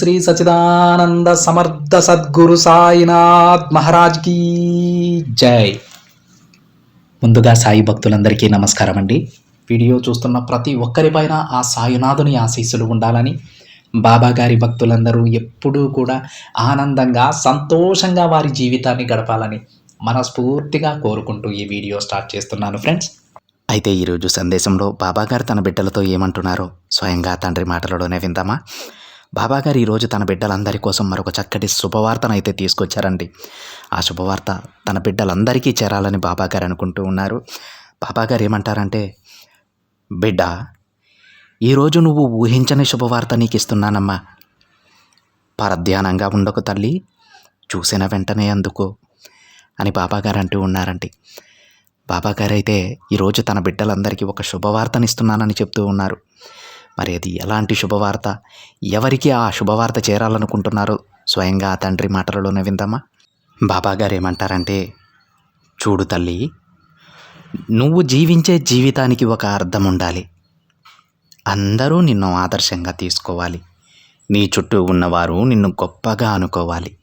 శ్రీ సచిదానంద సమర్థ సద్గురు సాయినాథ్ మహారాజ్ కీ జై. ముందుగా సాయి భక్తులందరికీ నమస్కారం అండి. వీడియో చూస్తున్న ప్రతి ఒక్కరిపైన ఆ సాయినాథుని ఆశీస్సులు ఉండాలని బాబాగారి భక్తులందరూ ఎప్పుడూ కూడా ఆనందంగా సంతోషంగా వారి జీవితాన్ని గడపాలని మనస్ఫూర్తిగా కోరుకుంటూ ఈ వీడియో స్టార్ట్ చేస్తున్నాను ఫ్రెండ్స్. అయితే ఈరోజు సందేశంలో బాబాగారు తన బిడ్డలతో ఏమంటున్నారో స్వయంగా తండ్రి మాటలలోనే విందామా? బాబాగారు ఈరోజు తన బిడ్డలందరి కోసం మరొక చక్కటి శుభవార్తనైతే తీసుకొచ్చారండి. ఆ శుభవార్త తన బిడ్డలందరికీ చేరాలని బాబాగారు అనుకుంటూ ఉన్నారు. బాబాగారు ఏమంటారంటే బిడ్డ ఈరోజు నువ్వు ఊహించని శుభవార్త నీకు ఇస్తున్నానమ్మా పరధ్యానంగా ఉండకు తల్లి చూసిన వెంటనే అందుకో అని బాబాగారు అంటూ ఉన్నారండి. బాబాగారు అయితే ఈరోజు తన బిడ్డలందరికీ ఒక శుభవార్తనిస్తున్నానని చెప్తూ ఉన్నారు. మరి అది ఎలాంటి శుభవార్త? ఎవరికి ఆ శుభవార్త చేరాలనుకుంటున్నారు? స్వయంగా ఆ తండ్రి మాటలలోనే విందామా? బాబాగారు ఏమంటారంటే చూడు తల్లి నువ్వు జీవించే జీవితానికి ఒక అర్థం ఉండాలి. అందరూ నిన్ను ఆదర్శంగా తీసుకోవాలి. నీ చుట్టూ ఉన్నవారు నిన్ను గొప్పగా అనుకోవాలి.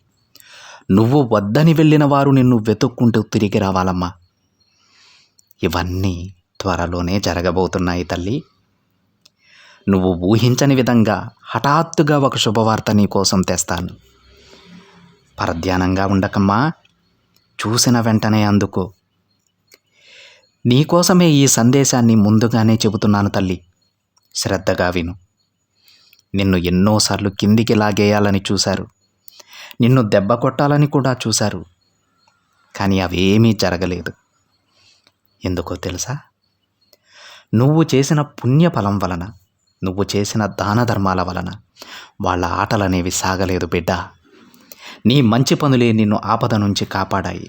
నువ్వు వద్దని వెళ్ళిన వారు నిన్ను వెతుక్కుంటూ తిరిగి రావాలమ్మా. ఇవన్నీ త్వరలోనే జరగబోతున్నాయి తల్లి. నువ్వు ఊహించని విధంగా హఠాత్తుగా ఒక శుభవార్త నీ కోసం తెస్తాను. పరధ్యానంగా ఉండకమ్మా. చూసిన వెంటనే అందుకో. నీకోసమే ఈ సందేశాన్ని ముందుగానే చెబుతున్నాను తల్లి. శ్రద్ధగా విను. నిన్ను ఎన్నోసార్లు కిందికి లాగేయాలని చూశారు. నిన్ను దెబ్బ కొట్టాలని కూడా చూశారు. కానీ అవేమీ జరగలేదు. ఎందుకో తెలుసా? నువ్వు చేసిన పుణ్యఫలం వలన నువ్వు చేసిన దాన ధర్మాల వలన వాళ్ళ ఆటలనేవి సాగలేదు బిడ్డ. నీ మంచి పనులే నిన్ను ఆపద నుంచి కాపాడాయి.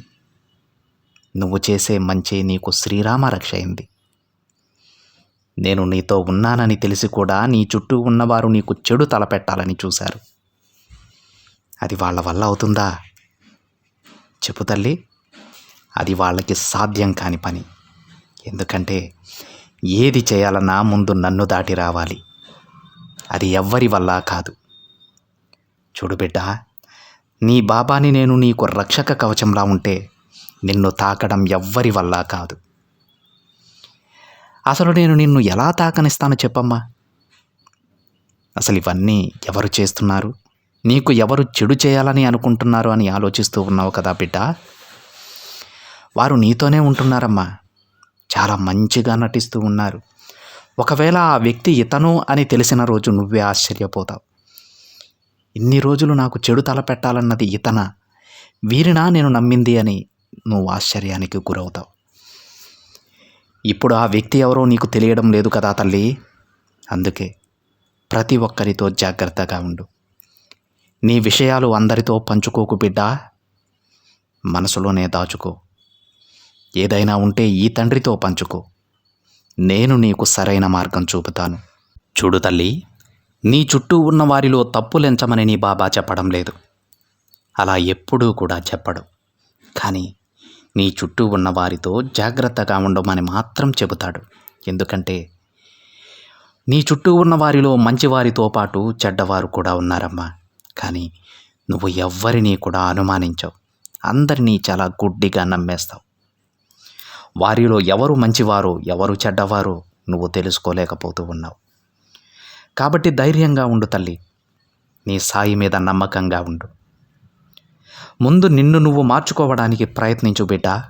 నువ్వు చేసే మంచి నీకు శ్రీరామ రక్ష అయింది. నేను నీతో ఉన్నానని తెలిసి కూడా నీ చుట్టూ ఉన్నవారు నీకు చెడు తలపెట్టాలని చూశారు. అది వాళ్ళ వల్ల అవుతుందా? చెప్పు తల్లి. అది వాళ్ళకి సాధ్యం కాని పని. ఎందుకంటే ఏది చేయాలన్నా ముందు నన్ను దాటి రావాలి? అది ఎవ్వరి వల్ల కాదు. చూడు బిడ్డ నీ బాబాని నేను నీకు రక్షక కవచంలా ఉంటే నిన్ను తాకడం ఎవ్వరి వల్ల కాదు. అసలు నేను నిన్ను ఎలా తాకనిస్తాను చెప్పమ్మా? అసలు ఇవన్నీ ఎవరు చేస్తున్నారు? నీకు ఎవరు చెడు చేయాలని అనుకుంటున్నారు అని ఆలోచిస్తూ ఉన్నావు కదా బిడ్డ? వారు నీతోనే ఉంటున్నారమ్మా. చాలా మంచిగా నటిస్తూ ఉన్నారు. ఒకవేళ ఆ వ్యక్తి ఇతను అని తెలిసిన రోజు నువ్వే ఆశ్చర్యపోతావు. ఇన్ని రోజులు నాకు చెడు తలపెట్టాలన్నది ఇతన? వీరినా నేను నమ్మింది అని నువ్వు ఆశ్చర్యానికి గురవుతావు. ఇప్పుడు ఆ వ్యక్తి ఎవరో నీకు తెలియడం లేదు కదా తల్లి? అందుకే ప్రతి ఒక్కరితో జాగ్రత్తగా ఉండు. నీ విషయాలు అందరితో పంచుకోకు బిడ్డా. మనసులోనే దాచుకో. ఏదైనా ఉంటే ఈ తండ్రితో పంచుకో. నేను నీకు సరైన మార్గం చూపుతాను. చూడు తల్లి నీ చుట్టూ ఉన్న వారిలో తప్పులెంచమని నీ బాబా చెప్పడం లేదు. అలా ఎప్పుడూ కూడా చెప్పడు. కానీ నీ చుట్టూ ఉన్న వారితో జాగ్రత్తగా ఉండమని మాత్రం చెబుతాడు. ఎందుకంటే నీ చుట్టూ ఉన్న వారిలో మంచివారితో పాటు చెడ్డవారు కూడా ఉన్నారమ్మా. కానీ నువ్వు ఎవ్వరినీ కూడా అనుమానించవు. అందరినీ చాలా గుడ్డిగా నమ్మేస్తావు. వారిలో ఎవరు మంచివారు ఎవరు చెడ్డవారు నువ్వు తెలుసుకోలేకపోతూ ఉన్నావు. కాబట్టి ధైర్యంగా ఉండు తల్లి నీ సాయి మీద నమ్మకంగా ఉండు. ముందు నిన్ను నువ్వు మార్చుకోవడానికి ప్రయత్నించు బిడ్డ.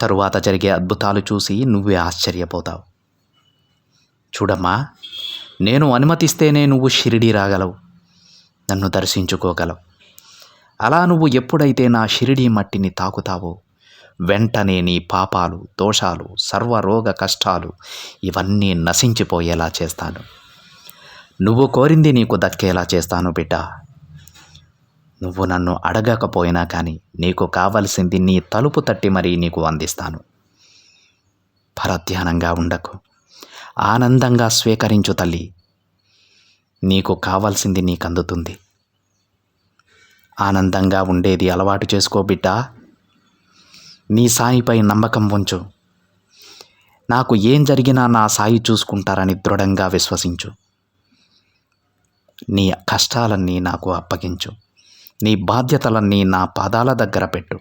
తరువాత జరిగే అద్భుతాలు చూసి నువ్వే ఆశ్చర్యపోతావు. చూడమ్మా నేను అనుమతిస్తేనే నువ్వు షిరిడి రాగలవు నన్ను దర్శించుకోగలవు. అలా నువ్వు ఎప్పుడైతే నా షిరిడి మట్టిని తాకుతావో వెంటనే నీ పాపాలు దోషాలు సర్వరోగ కష్టాలు ఇవన్నీ నశించిపోయేలా చేస్తాను. నువ్వు కోరింది నీకు దక్కేలా చేస్తాను బిడ్డ. నువ్వు నన్ను అడగకపోయినా కానీ నీకు కావలసింది నీ తలుపు తట్టి మరీ నీకు అందిస్తాను. పరధ్యానంగా ఉండకు. ఆనందంగా స్వీకరించు తల్లి. నీకు కావాల్సింది నీకు అందుతుంది ఆనందంగా ఉండేది అలవాటు చేసుకో బిడ్డా. నీ సాయిపై నమ్మకం ఉంచు. నాకు ఏం జరిగినా నా సాయి చూసుకుంటారని దృఢంగా విశ్వసించు. నీ కష్టాలన్నీ నాకు అప్పగించు. నీ బాధ్యతలన్నీ నా పాదాల దగ్గర పెట్టు.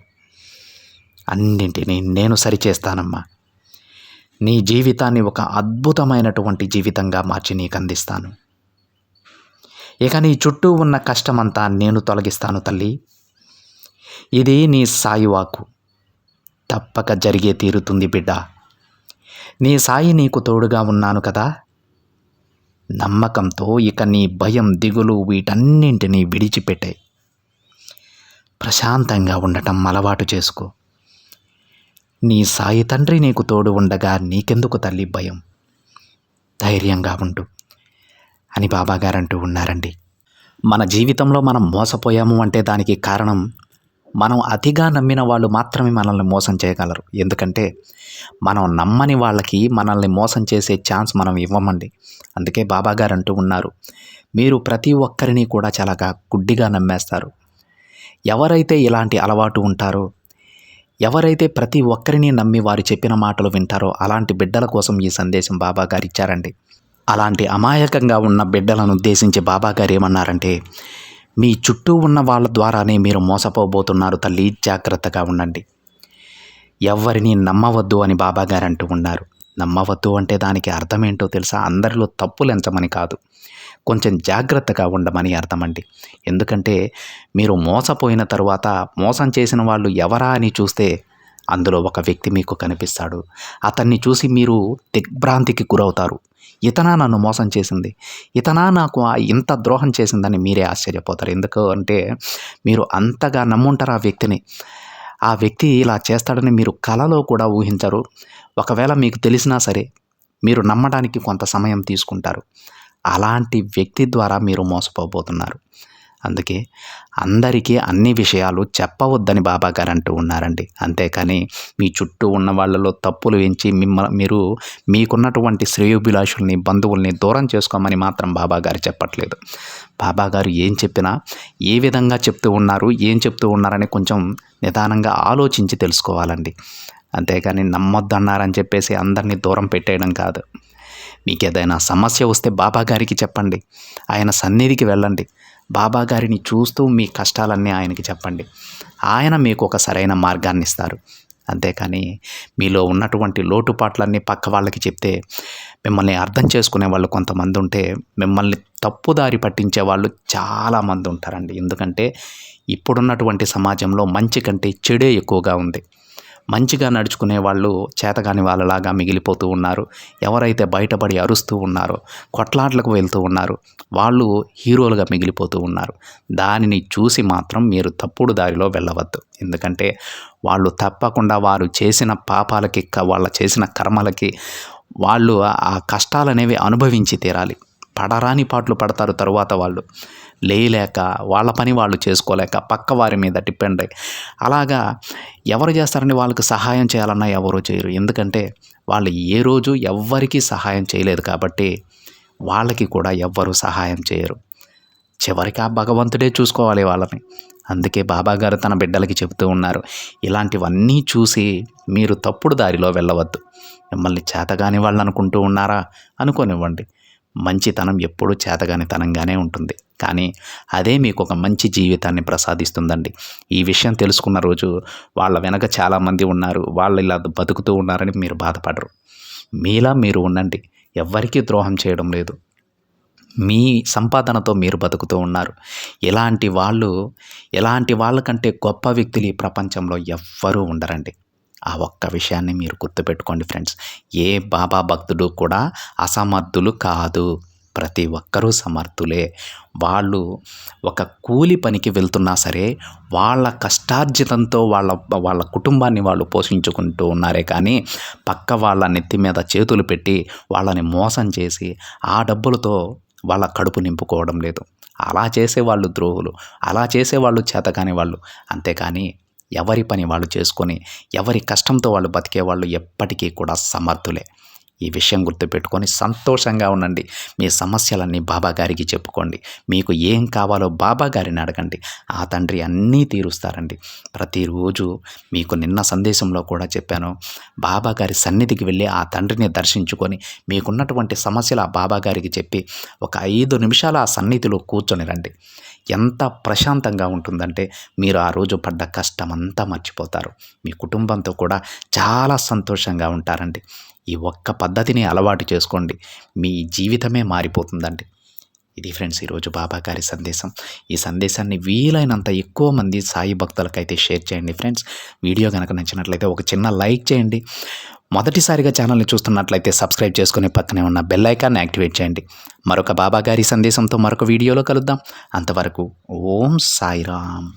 అన్నింటినీ నేను సరిచేస్తానమ్మా. నీ జీవితాన్ని ఒక అద్భుతమైనటువంటి జీవితంగా మార్చి నీకు అందిస్తాను. ఇక నీ చుట్టూ ఉన్న కష్టమంతా నేను తొలగిస్తాను తల్లి. ఇది నీ సాయివాకు తప్పక జరిగే తీరుతుంది బిడ్డ. నీ సాయి నీకు తోడుగా ఉన్నాను కదా. నమ్మకంతో ఇక నీ భయం దిగులు వీటన్నింటినీ విడిచిపెట్టాయి ప్రశాంతంగా ఉండటం అలవాటు చేసుకో. నీ సాయి తండ్రి నీకు తోడు ఉండగా నీకెందుకు తల్లి భయం? ధైర్యంగా ఉండు. అని బాబాగారు అంటూ ఉన్నారండి. మన జీవితంలో మనం మోసపోయాము అంటే దానికి కారణం మనం అతిగా నమ్మిన వాళ్ళు మాత్రమే మనల్ని మోసం చేయగలరు. ఎందుకంటే మనం నమ్మని వాళ్ళకి మనల్ని మోసం చేసే ఛాన్స్ మనం ఇవ్వమండి. అందుకే బాబా గారు అంటూ ఉన్నారు మీరు ప్రతి ఒక్కరిని కూడా చాలా గుడ్డిగా నమ్మేస్తారు. ఎవరైతే ఇలాంటి అలవాటు ఉంటారో ఎవరైతే ప్రతి ఒక్కరిని నమ్మి వారు చెప్పిన మాటలు వింటారో అలాంటి బిడ్డల కోసం ఈ సందేశం బాబా గారు ఇచ్చారండి. అలాంటి అమాయకంగా ఉన్న బిడ్డలను ఉద్దేశించి బాబా గారు ఏమన్నారంటే మీ చుట్టూ ఉన్న వాళ్ళ ద్వారానే మీరు మోసపోబోతున్నారు తల్లి. జాగ్రత్తగా ఉండండి. ఎవరిని నమ్మవద్దు అని బాబా గారు అంటూ ఉన్నారు. నమ్మవద్దు అంటే దానికి అర్థం ఏంటో తెలుసా? అందరిలో తప్పులు ఎంచమని కాదు. కొంచెం జాగ్రత్తగా ఉండమని అర్థమండి. ఎందుకంటే మీరు మోసపోయిన తరువాత మోసం చేసిన వాళ్ళు ఎవరా అని చూస్తే అందులో ఒక వ్యక్తి మీకు కనిపిస్తాడు. అతన్ని చూసి మీరు దిగ్భ్రాంతికి గురవుతారు. ఇతనా నన్ను మోసం చేసింది. ఇతనా నాకు ఇంత ద్రోహం చేసిందని మీరే ఆశ్చర్యపోతారు. ఎందుకు అంటే మీరు అంతగా నమ్ముంటారు ఆ వ్యక్తిని. ఆ వ్యక్తి ఇలా చేస్తాడని మీరు కలలో కూడా ఊహించరు. ఒకవేళ మీకు తెలిసినా సరే మీరు నమ్మడానికి కొంత సమయం తీసుకుంటారు. అలాంటి వ్యక్తి ద్వారా మీరు మోసపోబోతున్నారు. అందుకే అందరికీ అన్ని విషయాలు చెప్పవద్దని బాబా గారు అంటూ ఉన్నారండి. అంతేకాని మీ చుట్టూ ఉన్న వాళ్ళలో తప్పులు ఎంచి మిమ్మ మీరు మీకున్నటువంటి శ్రేయోభిలాషుల్ని బంధువుల్ని దూరం చేసుకోమని మాత్రం బాబా గారు చెప్పట్లేదు. బాబా గారు ఏం చెప్పినా ఏ విధంగా చెప్తూ ఉన్నారు ఏం చెప్తూ ఉన్నారని కొంచెం నిదానంగా ఆలోచించి తెలుసుకోవాలండి. అంతేకాని నమ్మొద్దన్నారని చెప్పేసి అందరినీ దూరం పెట్టేయడం కాదు. మీకు ఏదైనా సమస్య వస్తే బాబా గారికి చెప్పండి. ఆయన సన్నిధికి వెళ్ళండి. బాబా గారిని చూస్తూ మీ కష్టాలన్నీ ఆయనకి చెప్పండి. ఆయన మీకు ఒక సరైన మార్గాన్ని ఇస్తారు. అంతేకాని మీలో ఉన్నటువంటి లోటుపాట్లన్నీ పక్క వాళ్ళకి చెప్తే మిమ్మల్ని అర్థం చేసుకునే వాళ్ళు కొంతమంది ఉంటే మిమ్మల్ని తప్పుదారి పట్టించే వాళ్ళు చాలామంది ఉంటారండి. ఎందుకంటే ఇప్పుడున్నటువంటి సమాజంలో మంచి కంటే చెడే ఎక్కువగా ఉంది. మంచిగా నడుచుకునే వాళ్ళు చేతగాని వాళ్ళలాగా మిగిలిపోతూ ఉన్నారు. ఎవరైతే బయటపడి అరుస్తూ ఉన్నారో కొట్లాట్లకు వెళ్తూ ఉన్నారు వాళ్ళు హీరోలుగా మిగిలిపోతూ ఉన్నారు. దానిని చూసి మాత్రం మీరు తప్పుడు దారిలో వెళ్ళవద్దు. ఎందుకంటే వాళ్ళు తప్పకుండా వారు చేసిన పాపాలకి వాళ్ళ చేసిన కర్మలకి వాళ్ళు ఆ కష్టాలనేవి అనుభవించి తీరాలి. పడరాని పాటలు పడతారు తరువాత వాళ్ళు. లేయలేక వాళ్ళ పని వాళ్ళు చేసుకోలేక పక్క వారి మీద డిపెండ్ అయ్యి అలాగా ఎవరు చేస్తారని వాళ్ళకి సహాయం చేయాలన్నా ఎవరు చేయరు. ఎందుకంటే వాళ్ళు ఏ రోజు ఎవ్వరికీ సహాయం చేయలేదు కాబట్టి వాళ్ళకి కూడా ఎవ్వరూ సహాయం చేయరు. చివరికి ఆ భగవంతుడే చూసుకోవాలి వాళ్ళని. అందుకే బాబా గారు తన బిడ్డలకి చెబుతూ ఉన్నారు ఇలాంటివన్నీ చూసి మీరు తప్పుడు దారిలో వెళ్ళవద్దు. మిమ్మల్ని చేతగాని వాళ్ళు అనుకుంటూ ఉన్నారా? అనుకోనివ్వండి. మంచితనం ఎప్పుడూ చేతగానితనంగానే ఉంటుంది. కానీ అదే మీకు ఒక మంచి జీవితాన్ని ప్రసాదిస్తుందండి. ఈ విషయం తెలుసుకున్న రోజు వాళ్ళ వెనక చాలామంది ఉన్నారు. వాళ్ళు ఇలా బతుకుతూ ఉన్నారని మీరు బాధపడరు. మీలా మీరు ఉండండి. ఎవ్వరికీ ద్రోహం చేయడం లేదు. మీ సంపాదనతో మీరు బతుకుతూ ఉన్నారు. ఇలాంటి వాళ్ళు ఇలాంటి వాళ్ళకంటే గొప్ప వ్యక్తులు ఈ ప్రపంచంలో ఎవ్వరూ ఉండరండి. ఆ ఒక్క విషయాన్ని మీరు గుర్తుపెట్టుకోండి ఫ్రెండ్స్. ఏ బాబా భక్తుడు కూడా అసమర్థులు కాదు. ప్రతి ఒక్కరూ సమర్థులే. వాళ్ళు ఒక కూలి పనికి వెళ్తున్నా సరే వాళ్ళ కష్టార్జితంతో వాళ్ళ వాళ్ళ కుటుంబాన్ని వాళ్ళు పోషించుకుంటూ ఉన్నారే కానీ పక్క వాళ్ళ నెత్తి మీద చేతులు పెట్టి వాళ్ళని మోసం చేసి ఆ డబ్బులతో వాళ్ళ కడుపు నింపుకోవడం లేదు. అలా చేసే వాళ్ళు ద్రోహులు. అలా చేసే వాళ్ళు చేతకాని వాళ్ళు. అంతేకాని ఎవరి పని వాళ్ళు చేసుకొని ఎవరి కష్టంతో వాళ్ళు బతికే వాళ్ళు ఎప్పటికీ కూడా సమర్థులే. ఈ విషయం గుర్తుపెట్టుకొని సంతోషంగా ఉండండి. మీ సమస్యలన్నీ బాబా గారికి చెప్పుకోండి. మీకు ఏం కావాలో బాబా గారిని అడగండి. ఆ తండ్రి అన్నీ తీరుస్తారండి. ప్రతిరోజు మీకు నిన్న సందేశంలో కూడా చెప్పాను. బాబా గారి సన్నిధికి వెళ్ళి ఆ తండ్రిని దర్శించుకొని మీకున్నటువంటి సమస్యలు ఆ బాబా గారికి చెప్పి ఒక ఐదు నిమిషాలు ఆ సన్నిధిలో కూర్చొని రండి. ఎంత ప్రశాంతంగా ఉంటుందంటే మీరు ఆ రోజు పడ్డ కష్టమంతా మర్చిపోతారు. మీ కుటుంబంతో కూడా చాలా సంతోషంగా ఉంటారండి. ఈ ఒక్క పద్ధతిని అలవాటు చేసుకోండి. మీ జీవితమే మారిపోతుందండి. ఇది ఫ్రెండ్స్ ఈరోజు బాబా గారి సందేశం. ఈ సందేశాన్ని వీలైనంత ఎక్కువ మంది సాయి భక్తులకైతే షేర్ చేయండి ఫ్రెండ్స్. వీడియో కనుక నచ్చినట్లయితే ఒక చిన్న లైక్ చేయండి. మొదటిసారిగా ఛానల్ని చూస్తున్నట్లయితే సబ్స్క్రైబ్ చేసుకుని పక్కనే ఉన్న బెల్ ఐకాన్ని యాక్టివేట్ చేయండి. మరొక బాబా గారి సందేశంతో మరొక వీడియోలో కలుద్దాం. అంతవరకు ఓం సాయిరామ్.